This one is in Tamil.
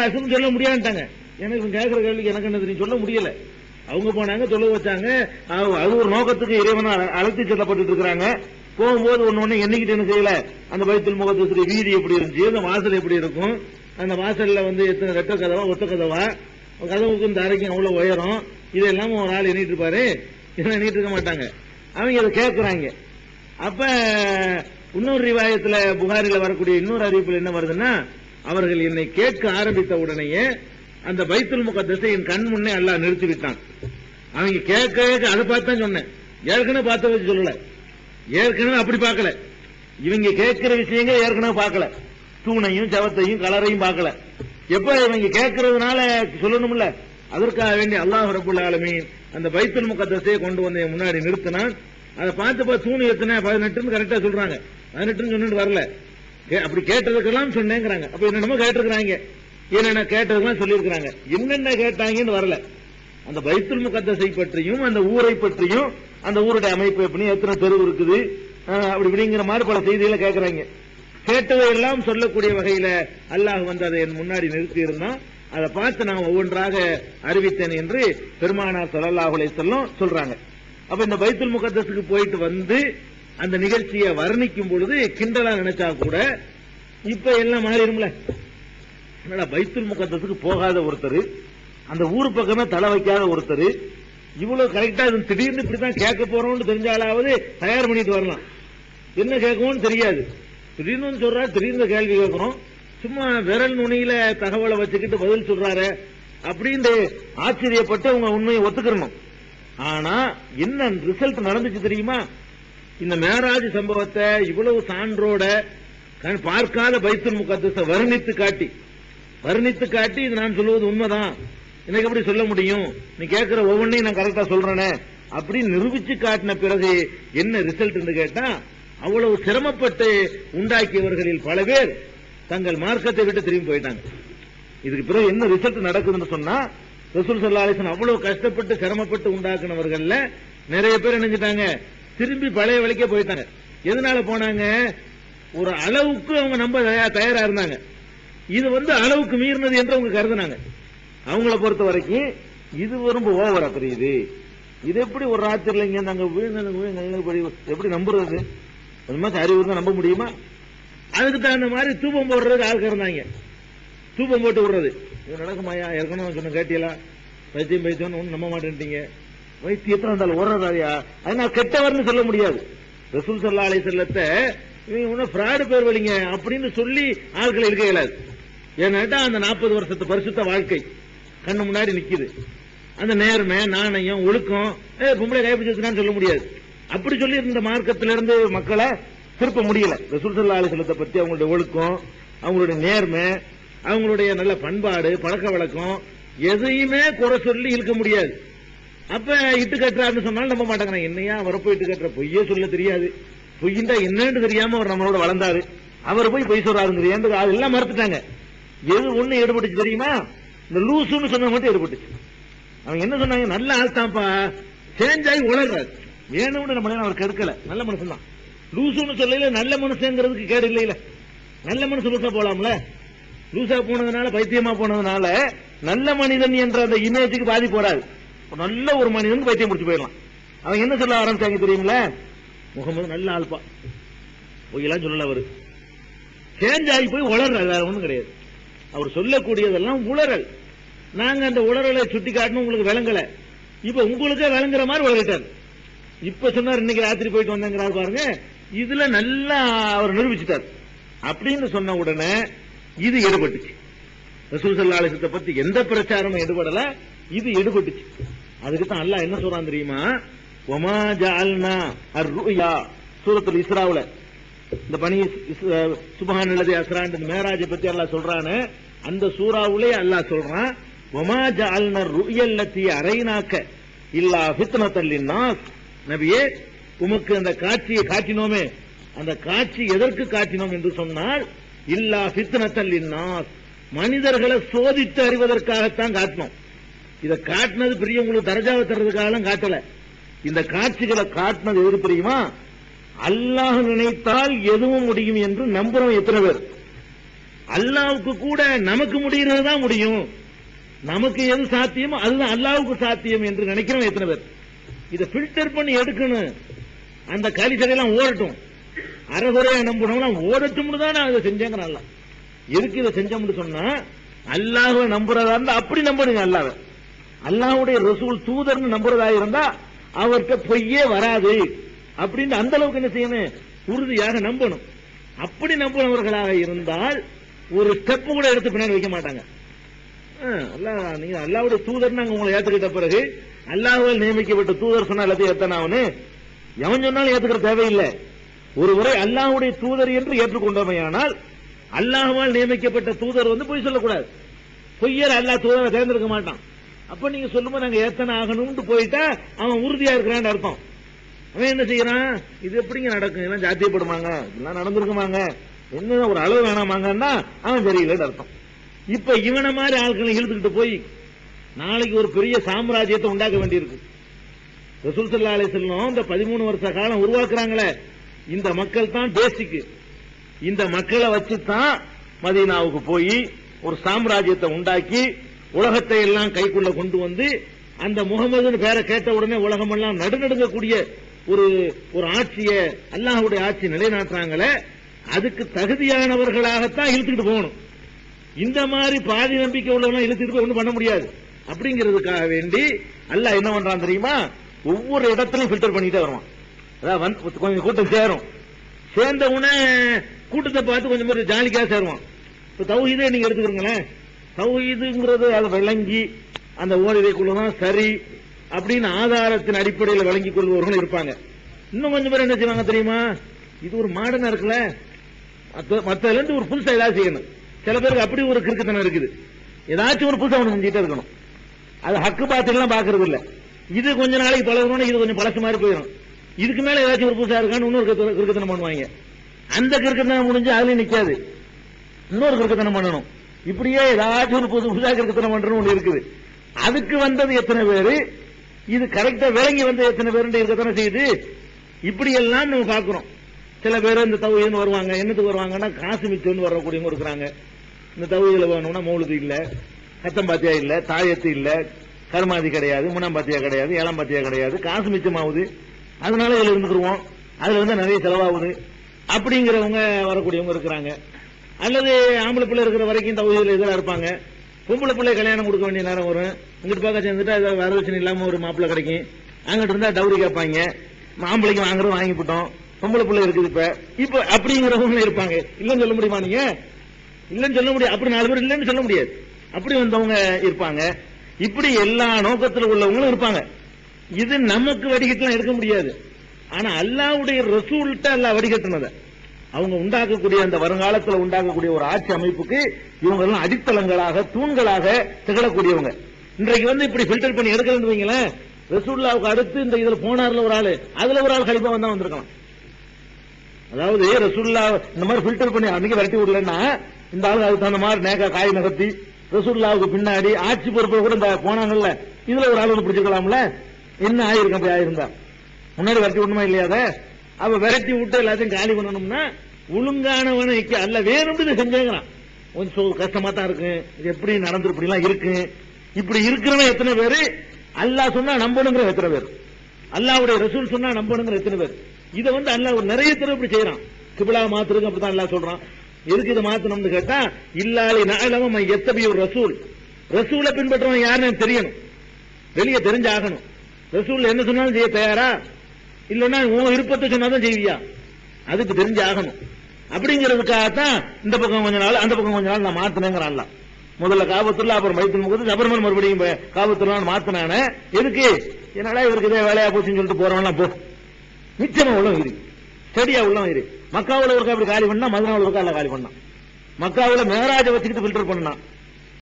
அசுன்னு சொல்ல முடியாதுட்டாங்க எனக்கு இவன் கேட்கிற கேள்விக்கு எனக்கு என்ன தெரியும் சொல்ல முடியல. அவங்க போனாங்க சொல்ல வச்சாங்க. அது- அது ஒரு நோக்கத்துக்கு இறைவனா அழைத்து செல்லப்பட்டு இருக்கிறாங்க. போகும்போது ஒன்னு ஒண்ணு என்னைக்கிட்டு என்ன செய்யல? அந்த பைத்துல் முகத்துக்கு வீதி எப்படி இருந்துச்சு? அந்த வாசல் எப்படி இருக்கும்? அந்த வாசல்ல வந்து எத்தனை ரெட்ட கதவா ஒத்த கதவா? கதவுக்கும் இந்த அறைக்கும் அவ்வளவு உயரம்? இதெல்லாம் ஒரு ஆள் எண்ணிட்டு இருப்பாரு. இதெல்லாம் எண்ணிட்டு இருக்க மாட்டாங்க. அவங்க அதை கேட்கிறாங்க அப்ப இன்னொரு ரிவாயத்துல புகாரில வரக்கூடிய இன்னொரு அறிவிப்புல என்ன வருதுன்னா அவர்கள் என்னை கேட்க ஆரம்பித்த உடனேயே அந்த பைத்துல் முக என் கண் முன்னே அல்லாஹ் நிறுத்தி விட்டான் அவங்க கேட்க கேட்க அதை பார்த்து தான் சொன்னேன். ஏற்கனவே பார்த்த வச்சு சொல்லல. ஏற்கனவே அப்படி பார்க்கல. இவங்க கேட்கிற விஷயங்கள் ஏற்கனவே பார்க்கல. தூணையும் சவத்தையும் கலரையும் பார்க்கல. எப்ப இவங்க கேட்கறதுனால சொல்லணும்ல? அதற்காக வேண்டி அல்லாஹ் ரபுல் ஆலமீன் அந்த பைத்துல் முகத்தத்தை கொண்டு வந்து முன்னாடி நிறுத்தினான். அதை பார்த்தப்ப தூணு எத்தனை பதினெட்டுன்னு கரெக்டா சொல்றாங்க. பதினெட்டுன்னு சொன்னிட்டு வரல. அப்படி கேட்டதுக்கெல்லாம் சொன்னேங்கிறாங்க. அப்ப என்னென்னமோ கேட்டிருக்கிறாங்க. என்னென்ன கேட்டதுக்கெல்லாம் சொல்லியிருக்கிறாங்க. என்னென்ன கேட்டாங்கன்னு வரல. அந்த பைத்துல் முகத்தசை பற்றியும் அந்த ஊரை பற்றியும் அந்த ஊருடைய அமைப்பு எப்படி எத்தனை தெரு இருக்குது? அப்படி இப்படிங்கிற மாதிரி பல செய்திகளை கேட்கிறாங்க. கேட்டதை எல்லாம் சொல்லக்கூடிய வகையில அல்லாஹ் வந்து அதை என் முன்னாடி நிறுத்தி இருந்தான் அதை பார்த்து நான் ஒவ்வொன்றாக அறிவித்தேன் என்று பெருமானார் ஸல்லல்லாஹு அலைஹி சொல்றாங்க. அப்ப இந்த பைத்துல் முகத்தஸுக்கு போயிட்டு வந்து அந்த நிகழ்ச்சியை வர்ணிக்கும் பொழுது கிண்டலா நினைச்சா கூட இப்ப எல்லாம் மாறிடும்ல. என்னடா பைத்துல் முகத்தத்துக்கு போகாத ஒருத்தர் அந்த ஊர் பக்கமே தலை வைக்காத ஒருத்தர் இவ்வளவு கரெக்டா இது திடீர்னு இப்படிதான் கேட்க போறோம்னு தெரிஞ்சாலாவது தயார் பண்ணிட்டு வரலாம். என்ன கேட்கும்னு தெரியாது. திடீர்னு சொல்றா திடீர்னு கேள்வி கேட்கிறோம். சும்மா விரல் நுனியில தகவலை வச்சுக்கிட்டு பதில் சொல்றாரு அப்படின்னு ஆச்சரியப்பட்டு அவங்க உண்மையை ஒத்துக்கணும் ஆனா என்ன ரிசல்ட் நடந்துச்சு தெரியுமா? இந்த மேராஜ் சம்பவத்தை இவ்வளவு சான்றோட பார்க்காத பைத்துல் முகத்தஸ வர்ணித்து காட்டி வர்ணித்து காட்டி இது நான் சொல்லுவது உண்மைதான். எனக்கு எப்படி சொல்ல முடியும்? நீ கேட்கிற ஒவ்வொன்றையும் நான் கரெக்டா சொல்றேனே. அப்படின்னு நிரூபிச்சு காட்டின பிறகு என்ன ரிசல்ட் கேட்டா அவ்வளவு சிரமப்பட்டு உண்டாக்கியவர்களில் பல பேர் தங்கள் மார்க்கத்தை விட்டு திரும்பி போயிட்டாங்க. இதுக்கு பிறகு என்ன ரிசல்ட் நடக்குதுன்னு சொன்னா ரசூல் சல்லா அவ்வளவு கஷ்டப்பட்டு சிரமப்பட்டு உண்டாக்குனவர்கள்ல நிறைய பேர் நினைஞ்சிட்டாங்க திரும்பி பழைய வழிக்கே போயிட்டாங்க. எதனால போனாங்க? ஒரு அளவுக்கு அவங்க நம்ப தயா- தயாரா இருந்தாங்க. இது வந்து அளவுக்கு மீறினது என்று அவங்க கருதுனாங்க. அவங்கள பொறுத்த வரைக்கும் இது ரொம்ப ஓவரா தெரியுது. இது எப்படி ஒரு ராத்திரில இங்க நாங்க விழுந்து எப்படி நம்புறது? அது மாதிரி அறிவு இருந்தா நம்ப முடியுமா? அதுக்கு தகுந்த மாதிரி தூபம் போடுறது ஆளுக்கு இருந்தாங்க. தூபம் போட்டு விடுறது. இது நடக்குமாயா ஏற்கனவே சொன்ன கேட்டியலா பைத்தியம் வைத்தியம் ஒன்றும் நம்ப மாட்டேன்ட்டீங்க. வைத்தியத்தில் இருந்தாலும் ஓடுறதாயா அதனால கெட்டவர்னு சொல்ல முடியாது. ரசூல் சல்லா அலை செல்லத்தை இவங்க பிராடு ஃப்ராடு பேர் வழிங்க அப்படின்னு சொல்லி ஆட்களை இருக்க இயலாது. ஏன்னாட்டா அந்த நாற்பது வருஷத்து பரிசுத்த வாழ்க்கை கண்ணு முன்னாடி நிக்குது. அந்த நேர்மை நாணயம் ஒழுக்கம் பொம்பளை கைப்பிடிச்சிருக்கான்னு சொல்ல முடியாது. அப்படி சொல்லி இந்த மார்க்கத்திலிருந்து மக்களை திருப்ப முடியல. ரசூல் சல்லா அலை செல்லத்தை பத்தி அவங்களுடைய ஒழுக்கம் அவங்களுடைய நேர்மை அவங்களுடைய நல்ல பண்பாடு பழக்க வழக்கம் எதையுமே குறை சொல்லி இழுக்க முடியாது. அப்ப இட்டு கட்டுறாருன்னு சொன்னாலும் நம்ப மாட்டாங்க என்னையா அவரை போய் இட்டு கட்டுற? பொய்யே சொல்ல தெரியாது. பொய்யின்றா என்னன்னு தெரியாம அவர் நம்மளோட வளர்ந்தாரு. அவர் போய் பொய் சொல்றாருங்கிறது. அதெல்லாம் மறுத்துட்டாங்க. எது ஒண்ணு ஈடுபட்டுச்சு தெரியுமா? இந்த லூசுன்னு சொன்ன மட்டும் ஈடுபட்டுச்சு அவங்க என்ன சொன்னாங்க? நல்ல ஆள் தான்ப்பா. சேஞ்ச் ஆகி உளர்றாரு. வேணும்னு நம்ம அவர் கெடுக்கல. நல்ல மனுஷன் தான் லூசுன்னு சொல்லல நல்ல மனுஷங்கிறதுக்கு கேடு இல்லையில. நல்ல மனுஷன் லூசா போலாம்ல. லூசா போனதுனால பைத்தியமா போனதுனால நல்ல மனிதன் என்ற அந்த இமேஜுக்கு பாதிப்பு வராது நல்ல ஒரு மனிதன் பைத்தியம் முடிச்சு போயிடலாம். அவங்க என்ன சொல்ல ஆரம்பிச்சாங்க தெரியுங்களா முகமது நல்ல ஆள்பா பொய்யெல்லாம் சொல்லல அவரு. சேஞ்ச் ஆகி போய் உளறல் வேற ஒண்ணும் கிடையாது. அவர் சொல்லக்கூடியதெல்லாம் உளறல். நாங்க அந்த உளறலை சுட்டி காட்டணும் உங்களுக்கு விளங்கல. இப்ப உங்களுக்கே விளங்குற மாதிரி உளறிட்டார். இப்ப சொன்னார் இன்னைக்கு ராத்திரி போயிட்டு வந்தாங்கிறார் பாருங்க. இதுல நல்லா அவர் நிரூபிச்சிட்டார். அப்படின்னு சொன்ன உடனே இது எடுபட்டுச்சு. ரசூல் சல்லா அலிசத்தை பத்தி எந்த பிரச்சாரமும் ஈடுபடல இது எடுபட்டுச்சு. அதுக்கு தான் அல்லாஹ் என்ன சொல்றான் தெரியுமா? ஒமா ஜஅல்னா அர்-ருயா. சூரத்துல் இஸ்ராவுல. இந்த பணி சுபஹான் அல்லது அஸ்ரான் இந்த மேராஜை பத்தி அல்லாஹ் சொல்றானே. அந்த சூறாவுலே அல்லாஹ் சொல்றான் ஒமா ஜஅல்னா ருயல்லத்தி அரைனாக்க இல்லா ஃபித்னத்தல் லின்னாஸ் நபியே உமக்கு அந்த காட்சியை காட்டினோமே. அந்த காட்சி எதற்கு காட்டினோம் என்று சொன்னால் இல்லா ஃபித்னத்தல் லின்னாஸ் மனிதர்களை சோதித்து அறிவதற்காகத்தான் காட்டினோம். இதை காட்டினது பெரிய உங்களுக்கு தரஜாவை தர்றதுக்காக காட்டல. இந்த காட்சிகளை காட்டினது எது தெரியுமா? அல்லாஹ் நினைத்தால் எதுவும் முடியும் என்று நம்புறோம் எத்தனை பேர். அல்லாவுக்கு கூட நமக்கு முடிகிறது தான் முடியும். நமக்கு எது சாத்தியமோ அதுதான் அல்லாவுக்கு சாத்தியம் என்று நினைக்கிறோம் எத்தனை பேர். இதை ஃபில்டர் பண்ணி எடுக்கணும். அந்த கலிசடையெல்லாம் ஓடட்டும். அறகுறையா நம்பணும்னா ஓடட்டும்னு தான் நான் இதை செஞ்சேங்கிறேன் அல்லாஹ். எதுக்கு இதை செஞ்சோம்னு சொன்னா அல்லாஹ நம்புறதா இருந்தா அப்படி நம்பணுங்க அல்லாஹ் அல்லாவுடைய ரசூல் தூதர்னு நம்புறதா இருந்தா அவர்கிட்ட பொய்யே வராது. அப்படின்னு அந்த அளவுக்கு என்ன செய்யணும்? உறுதியாக நம்பணும். அப்படி நம்புறவர்களாக இருந்தால் ஒரு ஸ்டெப் கூட எடுத்து பின்னாடி வைக்க மாட்டாங்க. அல்லாஹ் நீங்க அல்லாவுடைய தூதர் நாங்க உங்களை ஏத்துக்கிட்ட பிறகு அல்லாஹால் நியமிக்கப்பட்ட தூதர் சொன்னா எல்லாத்தையும் ஏத்தனாவனு எவன் சொன்னாலும் ஏத்துக்கிற தேவையில்லை. ஒருவரை அல்லாஹுடைய தூதர் என்று ஏற்றுக்கொண்டமையானால் அல்லாஹால் நியமிக்கப்பட்ட தூதர் வந்து பொய் சொல்லக்கூடாது. பொய்யர் அல்லாஹ் தூதரை தேர்ந்தெடுக்க மாட்டான். அப்ப நீங்க சொல்லும்போது நாங்க ஏத்தனை ஆகணும்னு போயிட்டா அவன் உறுதியா இருக்கிறான்னு அர்த்தம். அவன் என்ன செய்யறான்? இது எப்படிங்க நடக்கும்? இதெல்லாம் ஜாத்தியப்படுமாங்க? இதெல்லாம் நடந்திருக்குமாங்க? என்ன ஒரு அளவு வேணாமாங்கன்னா அவன் சரியில்லைன்னு அர்த்தம். இப்ப இவனை மாதிரி ஆட்களை இழுத்துக்கிட்டு போய் நாளைக்கு ஒரு பெரிய சாம்ராஜ்யத்தை உண்டாக்க வேண்டியிருக்கு. ரசூல் ஸல்லல்லாஹு இந்த பதிமூணு வருஷ காலம் உருவாக்குறாங்களே. இந்த மக்கள் தான் பேசிக்கு இந்த மக்களை வச்சு தான் மதீனாவுக்கு போய் ஒரு சாம்ராஜ்யத்தை உண்டாக்கி உலகத்தை எல்லாம் கைக்குள்ள கொண்டு வந்து அந்த முகமதுன்னு பேரை கேட்ட உடனே உலகமெல்லாம் நடுநடுங்கக்கூடிய ஒரு ஒரு ஆட்சியை அல்லாஹுடைய ஆட்சி நிலைநாட்டுறாங்களே அதுக்கு தகுதியானவர்களாகத்தான் இழுத்துக்கிட்டு போகணும். இந்த மாதிரி பாதி நம்பிக்கை உள்ளவங்க இழுத்துட்டு போய் ஒன்றும் பண்ண முடியாது. அப்படிங்கிறதுக்காக வேண்டி அல்லாஹ் என்ன பண்றான் தெரியுமா? ஒவ்வொரு இடத்துலையும் ஃபில்டர் பண்ணிட்டே வருவான். அதான் வந்து கொஞ்சம் கூட்டம் சேரும். சேர்ந்த உடனே கூட்டத்தை பார்த்து கொஞ்சம் பேர் ஜாலிக்காக சேருவான். இப்ப தௌஹீதே நீங்க எடுத்துக்கிறீங்களேன் தௌஹீதுங்கிறது அதை விளங்கி அந்த ஓரிரைக்குள்ளதான் சரி அப்படின்னு ஆதாரத்தின் அடிப்படையில் விளங்கி கொள்பவர்கள் இருப்பாங்க. இன்னும் கொஞ்சம் பேர் என்ன செய்வாங்க தெரியுமா? இது ஒரு மாடனா இருக்குல்ல? மத்ததுல இருந்து ஒரு புதுசா ஏதாவது செய்யணும். சில பேருக்கு அப்படி ஒரு கிறுக்குத்தனம் இருக்குது. ஏதாச்சும் ஒரு புதுசா ஒன்று செஞ்சுட்டே இருக்கணும். அது ஹக்கு பாத்திரம்லாம் பாக்குறது இல்ல. இது கொஞ்ச நாளைக்கு பழகணும் இது கொஞ்சம் பழசு மாதிரி போயிடும் இதுக்கு மேல ஏதாச்சும் ஒரு புதுசா இருக்கான்னு இன்னொரு கிறுக்கு- கிறுக்குத்தனம் பண்ணுவாங்க. அந்த கிறுக்குத்தனம் முடிஞ்சு அதுலயும் நிக்காது. இன்னொரு கிறுக்குத்தனம் பண்ணணும். இப்படியே ஏதாச்சும் ஒரு புது புதுசாக கிறுக்குத்தனம் பண்றணும் ஒன்று இருக்குது. அதுக்கு வந்தது எத்தனை பேரு? இது கரெக்டா விளங்கி வந்த எத்தனை பேர் இருக்கத்தானே செய்யுது? இப்படி எல்லாம் நம்ம பாக்குறோம் சில பேர் இந்த தௌஹீதுன்னு வருவாங்க. என்னத்துக்கு வருவாங்கன்னா காசு மிச்சம்னு வரக்கூடியவங்க இருக்கிறாங்க. இந்த தௌஹீதுல வேணும்னா மௌலுது இல்ல கத்தம்பாத்தியா இல்ல தாயத்து இல்ல கருமாதி கிடையாது முனாம்பாத்தியா கிடையாது ஏழாம்பாத்தியா கிடையாது காசு மிச்சமாகுது. அதனால இதுல இருந்துக்குருவோம். அதுல வந்து நிறைய செலவாகுது. அப்படிங்கிறவங்க வரக்கூடியவங்க இருக்கிறாங்க. அல்லது ஆம்பளை பிள்ளை இருக்கிற வரைக்கும் தகுதியில் இதெல்லாம் இருப்பாங்க. பொம்பளை பிள்ளை கல்யாணம் கொடுக்க வேண்டிய நேரம் வரும். இங்கிட்டு பார்க்க சேர்ந்துட்டா ஏதாவது வரதட்சணை இல்லாம ஒரு மாப்பிள்ளை கிடைக்கும். அங்கிட்டு இருந்தா டவுரி கேட்பாங்க. மாம்பிள்ளைக்கு வாங்குறது வாங்கிவிட்டோம் பொம்பளை பிள்ளை இருக்குது இப்ப. இப்ப அப்படிங்கிறவங்க இருப்பாங்க. இல்லன்னு சொல்ல முடியுமா நீங்க? இல்லன்னு சொல்ல முடியாது. அப்படி நாலு பேர் இல்லன்னு சொல்ல முடியாது. அப்படி வந்தவங்க இருப்பாங்க. இப்படி எல்லா நோக்கத்தில் உள்ளவங்களும் இருப்பாங்க. இது நமக்கு வடிகட்டலாம் இருக்க முடியாது. ஆனா அல்லாவுடைய ரசூல்கிட்ட அல்லா வடிகட்டினதை. அவங்க உண்டாக்கக்கூடிய அந்த வருங்காலத்தில் உண்டாக்கக்கூடிய ஒரு ஆட்சி அமைப்புக்கு இவங்க எல்லாம் அடித்தளங்களாக தூண்களாக திகழக்கூடியவங்க. இன்றைக்கு வந்து இப்படி ஃபில்டர் பண்ணி எடுக்கலன்னு வைங்களேன் ரசூல்லாவுக்கு அடுத்து இந்த இதுல போனார்ல ஒரு ஆளு அதுல ஒரு ஆள் கழிப்பா வந்தா வந்திருக்கலாம். அதாவது ரசூல்லா இந்த மாதிரி ஃபில்டர் பண்ணி அன்னைக்கு விரட்டி விடலன்னா இந்த ஆளுக்கு அதுக்கு தகுந்த மாதிரி நேக்கா காய் நகர்த்தி ரசூல்லாவுக்கு பின்னாடி ஆட்சி பொறுப்பை கூட இந்த போனாங்கல்ல இதுல ஒரு ஆள் வந்து பிடிச்சிக்கலாம்ல என்ன ஆயிருக்கும் அப்படி ஆயிருந்தா? முன்னாடி விரட்டி விடணுமா இல்லையாத அவ விரட்டி விட்டு எல்லாத்தையும் காலி பண்ணணும்னா ஒழுங்கானவனுக்கு அல்ல வேணும்னு செஞ்சேங்கிறான். கொஞ்சம் சோ- கஷ்டமா தான் இருக்கு. இது எப்படி நடந்து இப்படி எல்லாம் இருக்கு. இப்படி இருக்கிறவன் எத்தனை பேரு? அல்லாஹ் சொன்னா நம்பணுங்கிற எத்தனை பேர்? அல்லாவுடைய ரசூல் சொன்னா நம்பணுங்கிற எத்தனை பேர்? இதை வந்து அல்லாஹ் ஒரு நிறைய தடவை இப்படி செய்யறான் கிபிலா மாத்துறது அப்படிதான் அல்லாஹ் சொல்றான். எதுக்கு இதை மாத்தணும்னு கேட்டா இல்லாலி நாளவம் எத்தபிய ஒரு ரசூல். ரசூலை பின்பற்றவன் யாருன்னு எனக்கு தெரியணும். வெளியே தெரிஞ்சாகணும். ரசூல் என்ன சொன்னாலும் செய்ய தயாரா? இல்லைன்னா உன் விருப்பத்தை சொன்னாதான் செய்வியா? அதுக்கு தெரிஞ்சாகணும். அப்படிங்கிறதுக்காகத்தான் இந்த பக்கம் கொஞ்ச நாள் அந்த பக்கம் கொஞ்ச நாள் நான் மாத்தினேங்கிறான்ல முதல்ல காபத்துள்ள அப்புறம் மைத்தில் முகத்து அப்புறமா மறுபடியும் காபத்துள்ளான்னு மாத்தினானே எதுக்கு? என்னடா இவருக்கு இதே வேலையா போச்சுன்னு சொல்லிட்டு போறவன்லாம் போ. மிச்சமா உள்ளவன் இரு. ஸ்டடியா உள்ளவன் இரு. மக்காவில் ஒருக்கா அப்படி காலி பண்ணா மதுனாவுல ஒருக்கா அல்ல காலி பண்ணான். மக்காவில் மேராஜை வச்சுக்கிட்டு ஃபில்டர் பண்ணான்.